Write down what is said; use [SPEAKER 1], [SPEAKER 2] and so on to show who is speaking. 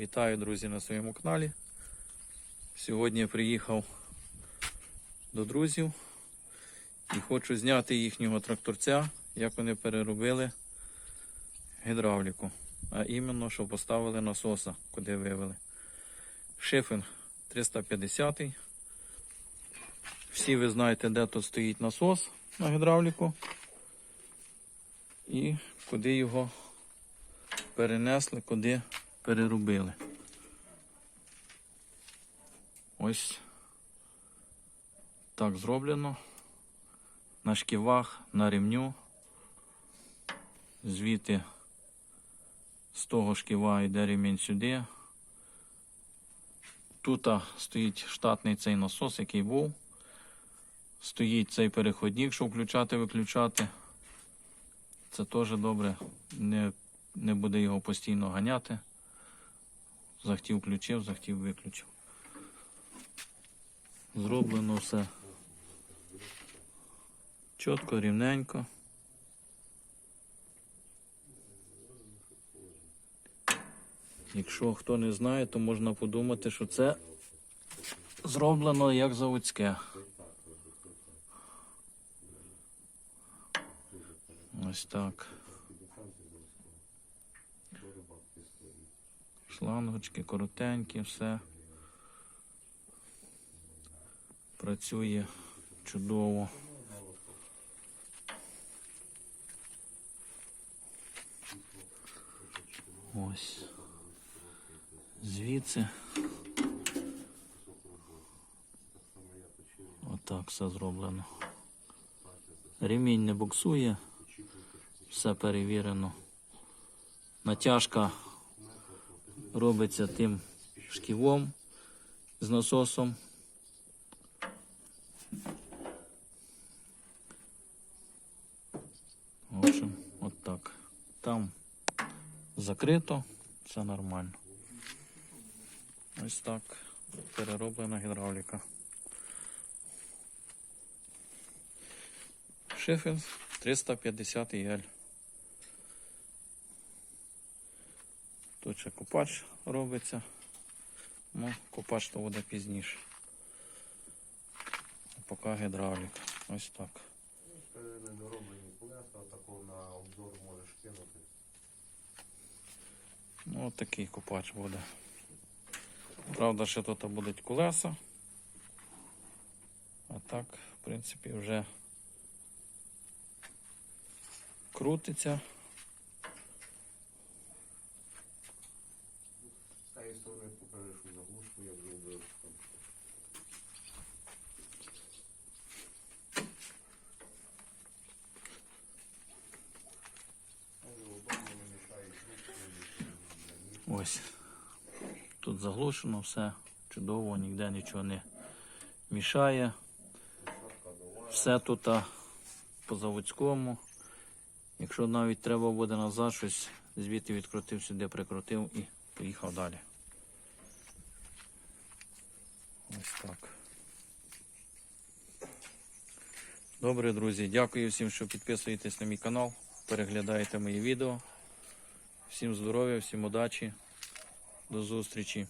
[SPEAKER 1] Вітаю, друзі, на своєму каналі. Сьогодні приїхав до друзів і хочу зняти їхнього тракторця, як вони переробили гідравліку. А іменно, що поставили насоса, куди вивели. Шифен 350. Всі ви знаєте, де тут стоїть насос на гідравліку. І куди його перенесли, куди переробили. Ось так зроблено. На шківах, на ремню. Звідти з того шківа йде ремінь сюди. Тут стоїть штатний цей насос, який був. Стоїть цей переходник, щоб включати-виключати. Це теж добре. Не, не буде його постійно ганяти. Захтів включив, захтів виключив. Зроблено все чітко, рівненько. Якщо хто не знає, то можна подумати, що це зроблено як заводське. Ось так. Шлангочки коротенькі, все. Працює чудово. Ось. Звідси. Отак все зроблено. Ремінь не буксує. Все перевірено. Натяжка робиться тим шківом з насосом. В общем, от так. Там закрито, все нормально. Ось так перероблена гідравліка. Шифен 350 єль. Тут ще купач робиться. Ну, купач то буде пізніше. А Поки гідравліка. Ось так.
[SPEAKER 2] Це недороблені колеса, такого на обзор можеш кинути.
[SPEAKER 1] Ну, от такий купач буде. Правда, ще тут будуть колеса. А так, в принципі, вже крутиться.
[SPEAKER 2] З цієї сторони покажеш у заглушку, як зробив. там. Ну, удобно, мішають ручки, ні- ні-
[SPEAKER 1] Ось. Тут заглушено все чудово, ніде нічого не мішає. Все тут по заводському. Якщо навіть треба буде назад щось, звідти відкрутив, сюди прикрутив і поїхав далі. Ось так. Добре, друзі, дякую всім, що підписуєтесь на мій канал, переглядаєте мої відео. Всім здоров'я, всім удачі. До зустрічі.